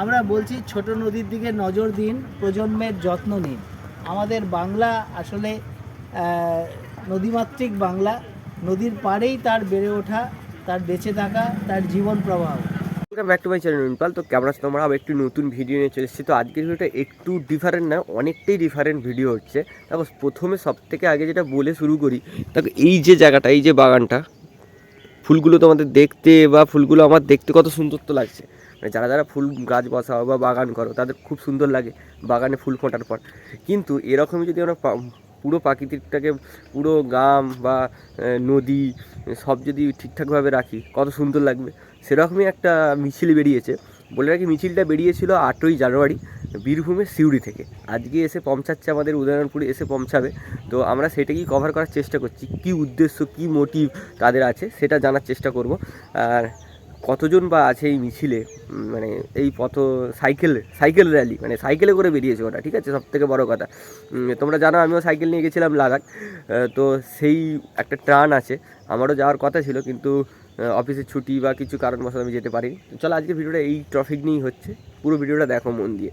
আমরা বলছি ছোট নদীর দিকে নজর দিন, প্রজন্মের যত্ন নিন। আমাদের বাংলা আসলে নদীমাতৃক বাংলা। নদীর পাড়েই তার বেড়ে ওঠা, তার বেঁচে থাকা, তার জীবন প্রবাহ। ওয়েলকাম ব্যাক তো কেমন আছো তোমরা? আবার একটু নতুন ভিডিও নিয়ে চলে এসেছি। তো আজকের ভিডিওটা একটু ডিফারেন্ট না, অনেকটাই ডিফারেন্ট ভিডিও হচ্ছে। তারপর প্রথমে সব থেকে আগে যেটা বলে শুরু করি, দেখো, এই যে জায়গাটা, এই যে বাগানটা, ফুলগুলো তোমাদের দেখতে বা ফুলগুলো আমার দেখতে কত সুন্দর তো লাগছে। যারা যারা ফুল গাছ বসাও বা বাগান করো, তাদের খুব সুন্দর লাগে বাগানে ফুল ফোটার পর। কিন্তু এরকমই যদি আমরা পুরো প্রাকৃতিকটাকে, পুরো গ্রাম বা নদী, সব যদি ঠিকঠাকভাবে রাখি, কত সুন্দর লাগবে। সেরকমই একটা মিছিল বেরিয়েছে। বলে রাখি, মিছিলটা বেরিয়েছিল আটই জানুয়ারি বীরভূমের সিউড়ি থেকে। আজকে এসে পৌঁছাচ্ছে আমাদের উদয়নপুরে, এসে পৌঁছাবে। তো আমরা সেটাকেই কভার করার চেষ্টা করছি, কি উদ্দেশ্য, কি মোটিভ তাদের আছে, সেটা জানার চেষ্টা করব। আর কতজন বা আছে এই মিছিলে? মানে এই পথ, সাইকেল সাইকেল র্যালি মানে সাইকেলে করে বেরিয়েছে ওটা ঠিক আছে? সব থেকে বড় কথা। তোমরা জানো আমিও সাইকেল নিয়ে গেছিলাম লাদাখ। তো সেই একটা ট্রান আছে। আমারও যাওয়ার কথা ছিল, কিন্তু অফিসের ছুটি বা কিছু কারণবশত আমি যেতে পারিনি। চলো আজকে ভিডিওটা এই ট্রফিক নিয়েই হচ্ছে। পুরো ভিডিওটা দেখো মন দিয়ে।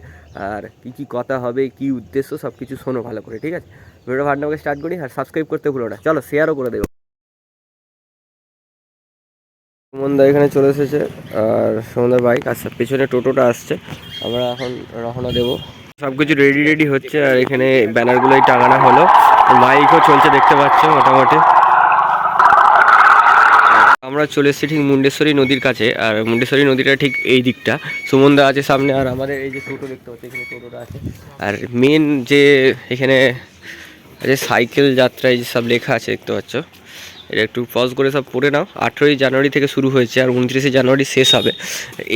আর কী কী কথা হবে, কী উদ্দেশ্য সব কিছু শোনো ভালো করে, ঠিক আছে? ভিডিওটা ভালো স্টার্ট করি আর সাবস্ক্রাইব করতে ভুলো না। চলো শেয়ারও করে দেবো। সুমনদা এখানে চলে এসেছে, আর সুমনদার বাইক আচ্ছা পেছনে টোটোটা আসছে। আমরা এখন রওনা দেবো। সব কিছু রেডি রেডি হচ্ছে, আর এখানে ব্যানারগুলোই টাঙানো হলো। বাইকও চলছে, দেখতে পাচ্ছ, মোটামুটি। আমরা চলে এসেছি ঠিক মুন্ডেশ্বরী নদীর কাছে, আর মুন্ডেশ্বরী নদীটা ঠিক এই দিকটা। সুমনদা আছে সামনে, আর আমাদের এই যে টোটো দেখতে পাচ্ছি, এখানে টোটোটা আছে। আর মেন যে এখানে যে সাইকেল যাত্রা এই যে সব লেখা আছে, দেখতে পাচ্ছ। এটা একটু পজ করে সব পড়ে নাও। আঠেরোই জানুয়ারি থেকে শুরু হয়েছে আর উনত্রিশে জানুয়ারি শেষ হবে।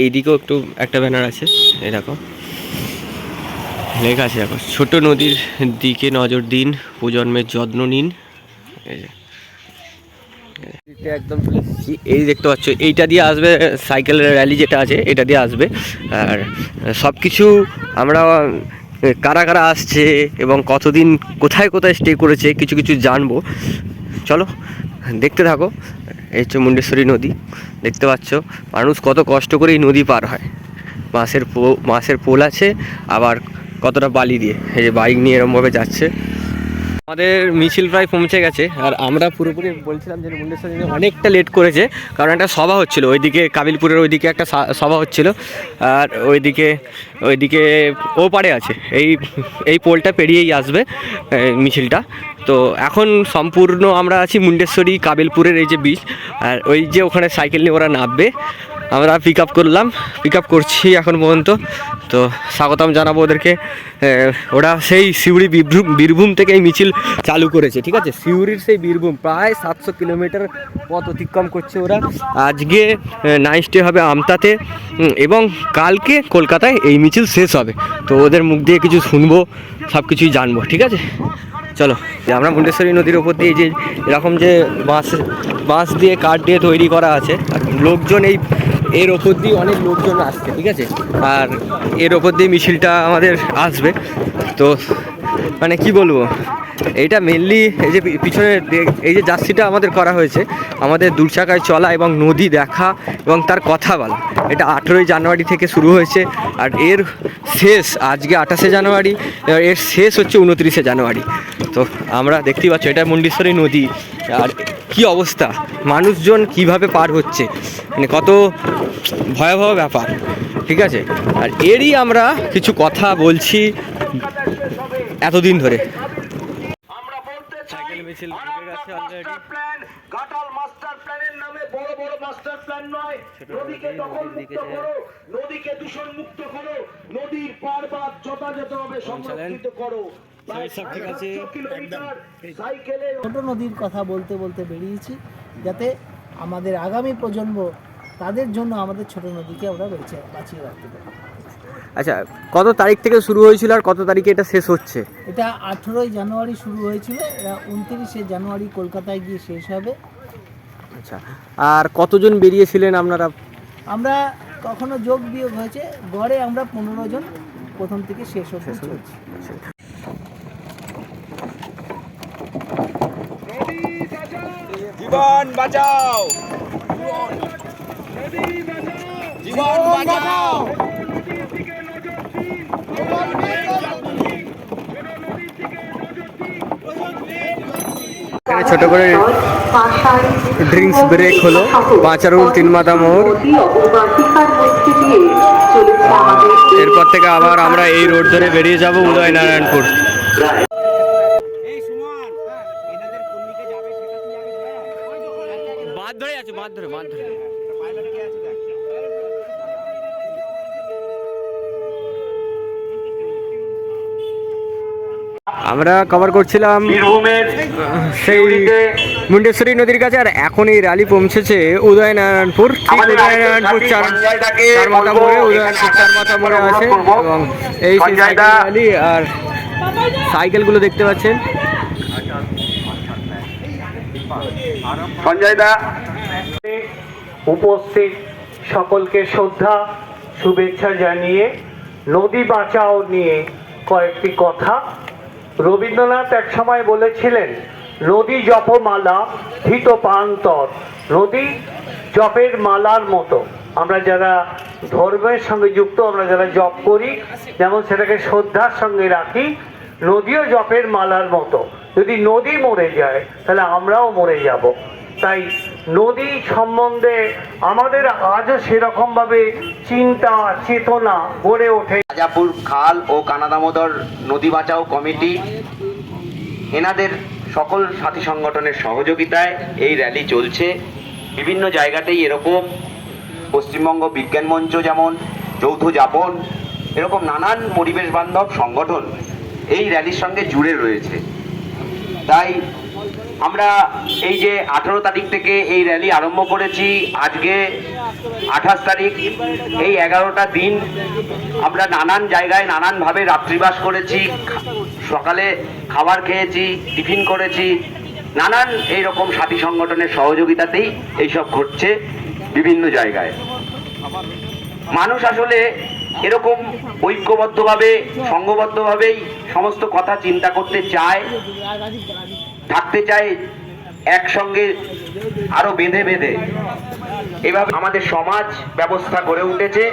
এই দিকেও একটু একটা ব্যানার আছে দেখো। লেখা আছে দেখো, ছোট নদীর দিকে নজর দিন, প্রজন্মের যত্ন নিন। একদম এই দেখতে পাচ্ছ, এইটা দিয়ে আসবে সাইকেলের র্যালি যেটা আছে, এটা দিয়ে আসবে। আর সব কিছু আমরা কারা কারা আসছে এবং কতদিন কোথায় কোথায় স্টে করেছে, কিছু কিছু জানব। চলো দেখতে থাকো, এই হচ্ছে মুন্ডেশ্বরী নদী, দেখতে পাচ্ছ, মানুষ কত কষ্ট করে এই নদী পার হয়। মাছের পো, মাছের পোল আছে, আবার কতটা বালি দিয়ে, এই যে বাইক নিয়ে এরমভাবে যাচ্ছে। আমাদের মিছিল প্রায় পৌঁছে গেছে, আর আমরা পুরোপুরি বলছিলাম যে মুন্ডেশ্বর অনেকটা লেট করেছে, কারণ একটা সভা হচ্ছিল, ওইদিকে কাবিলপুরের ওইদিকে একটা সভা হচ্ছিল, আর ওইদিকে ওইদিকে ও পারে আছে, এই এই পোলটা পেরিয়েই আসবে মিছিলটা। তো এখন সম্পূর্ণ আমরা আছি মুন্ডেশ্বরী কাবিলপুরের এই যে বীজ আর ওই যে ওখানে সাইকেল নিয়ে ওরা নামবে আমরা পিক আপ করলাম পিক আপ করছি এখন পর্যন্ত। তো স্বাগতম জানাব ওদেরকে। ওরা সেই সিউড়ি বীরভূম বীরভূম থেকে এই মিছিল চালু করেছে, ঠিক আছে? সিউড়ির সেই বীরভূম, প্রায় সাতশো কিলোমিটার পথ অতিক্রম করছে ওরা। আজকে নাইট স্টে হবে আমতাতে এবং কালকে কলকাতায় এই মিছিল শেষ হবে। তো ওদের মুখ দিয়ে কিছু শুনব সব কিছুই জানব, ঠিক আছে? চলো, আমরা মুন্ডেশ্বরী নদীর ওপর দিয়ে যে এরকম যে বাঁশ বাঁশ দিয়ে কাঠ দিয়ে তৈরি করা আছে, লোকজন এই এর ওপর দিয়ে অনেক লোকজন আসছে, ঠিক আছে? আর এর ওপর দিয়ে মিছিলটা আমাদের আসবে। তো মানে কি বলব? এইটা মেনলি এই যে পিছনে এই যে জার্সিটা আমাদের করা হয়েছে, আমাদের দু চাকায় চলা এবং নদী দেখা এবং তার কথা বলা। এটা আঠেরোই জানুয়ারি থেকে শুরু হয়েছে আর এর শেষ, আজকে আঠাশে জানুয়ারি এর শেষ হচ্ছে উনত্রিশে জানুয়ারি। তো আমরা দেখতেই পাচ্ছি, এটা মুন্ডেশ্বরী নদী। আর কি অবস্থা? মানুষজন কীভাবে পার হচ্ছে? মানে কত ভয়াবহ ব্যাপার ঠিক আছে? আর এরই আমরা কিছু কথা বলছি এতদিন ধরে। আমরা বলতে চাই সাইকেল মিছিল ঢুকে গেছে already। Master plan Ghatal master প্ল্যানের নামে বড় বড় মাস্টার প্ল্যান নয়। নদীকে নদী, দখল মুক্ত করো নদীকে দূষণ মুক্ত করো। নদীর পারবাদ যথাযথভাবে সংরক্ষিত করো। ছোট নদীর কথা বলতে বলতে বেরিয়েছি যাতে আমাদের আগামী প্রজন্ম তাদের জন্য আমাদের ছোট নদীকে আমরা বেঁচে বাঁচিয়ে রাখতে পারি। আচ্ছা কত তারিখ থেকে শুরু হয়েছিল আর কত তারিখে এটা শেষ হচ্ছে? এটা আঠেরোই জানুয়ারি শুরু হয়েছিল এটা উনত্রিশে জানুয়ারি কলকাতায় গিয়ে শেষ হবে। আচ্ছা আর কতজন বেরিয়েছিলেন আপনারা? আমরা কখনো যোগ বিয়োগ হয়েছে গড়ে আমরা পনেরো জন প্রথম থেকে শেষ হতে চলছি। জীবন বাঁচাও। জীবন বাঁচাও। ছোট করে ড্রিঙ্কস ব্রেক হলো। পাঁচারুল তিন মাথা মোড় এরপর থেকে আবার আমরা এই রোড ধরে বেরিয়ে যাব উদয়নারায়ণপুর। বাদ ধরে আছে বাদ ধরে বাদ ধরে। আমরা কভার করছিলাম সেই মুন্ডেশ্বরী নদীর কাছে আর এখন এই র্যালি পৌঁছেছে উদয়নারায়ণপুর। ঠিক উদয়নারায়ণপুর চার চার মাথা মোড়ে উদয়নারায়ণপুর চার মাথা মোড়ে আছে এবং এই র্যালি আর সাইকেলগুলো দেখতে পাচ্ছেন। সঞ্জয় দা উপস্থিত সকলকে শ্রদ্ধা শুভেচ্ছা জানিয়ে নদী বাঁচাও নিয়ে কয়েকটি কথা রবীন্দ্রনাথ এক সময় বলেছিলেন, নদী জপমালা হিত প্রান্তর। নদী জপের মালার মতো। আমরা যারা ধর্মের সঙ্গে যুক্ত, আমরা যারা জপ করি, যেমন সেটাকে শ্রদ্ধার সঙ্গে রাখি, নদীও জপের মালার মতো। যদি নদী মরে যায়, তাহলে আমরাও মরে যাব। তাই নদী সম্বন্ধে আমাদের আজও সেরকমভাবে চিন্তা, চেতনা গড়ে ওঠে। রাজাপুর খাল ও কানাদামোদর নদী বাঁচাও কমিটি এনাদের সকল সাথী সংগঠনের সহযোগিতায় এই র্যালি চলছে। বিভিন্ন জায়গাতেই এরকম পশ্চিমবঙ্গ বিজ্ঞান মঞ্চ যেমন, যৌথ যাপন, এরকম নানান পরিবেশ বান্ধব সংগঠন এই র্যালির সঙ্গে জুড়ে রয়েছে। তাই আমরা এই যে আঠারো তারিখ থেকে এই র্যালি আরম্ভ করেছি, আজকে আঠাশ তারিখ, এই এগারোটা দিন আমরা নানান জায়গায় নানানভাবে রাত্রিবাস করেছি সকালে খাবার খেয়েছি, টিফিন করেছি, নানান এই রকম সাথী সংগঠনের সহযোগিতাতেই এইসব ঘটছে বিভিন্ন জায়গায়। মানুষ আসলে এরকম ঐক্যবদ্ধভাবে সংঘবদ্ধভাবেই সমস্ত কথা চিন্তা করতে চায়। থাকতে চাই, একসঙ্গে আরও বেঁধে বেঁধে। এভাবে আমাদের সমাজ ব্যবস্থা গড়ে উঠেছে।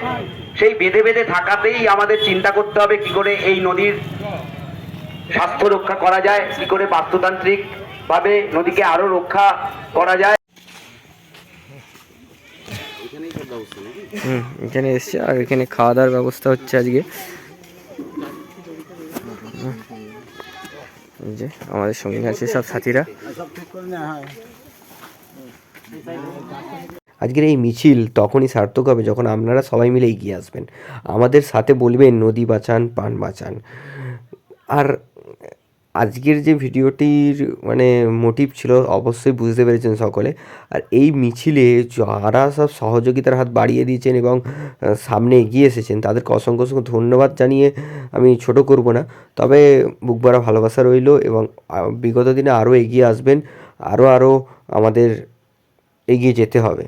সেই বেঁধে বেঁধে থাকাতেই আমাদের চিন্তা করতে হবে, কি করে এই নদীর স্বাস্থ্য রক্ষা করা যায়, কি করে বাস্তুতান্ত্রিক ভাবে নদীকে আরও রক্ষা করা যায়। হুম, এখানে এসছে, আর এখানে খাওয়া দাওয়ার ব্যবস্থা হচ্ছে আজকে। যে আমাদের সঙ্গে আছে সব সাথীরা। আজকের এই মিছিল তখনই সার্থক হবে যখন আপনারা সবাই মিলে এগিয়ে আসবেন। আমাদের সাথে বলবেন, নদী বাঁচান, পান বাঁচান। আর আজকের যে ভিডিওটির মানে মোটিভ ছিল, অবশ্যই বুঝতে পেরেছেন সকলে। আর এই মিছিলে যারা সব সহযোগিতার হাত বাড়িয়ে দিয়েছেন এবং সামনে এগিয়ে এসেছেন, তাদেরকে অসংখ্য অসংখ্য ধন্যবাদ জানিয়ে আমি ছোট করব না। তবে বুক ভরা ভালোবাসা রইল এবং বিগত দিনে আরও এগিয়ে আসবেন, আরও আরও আমাদের এগিয়ে যেতে হবে।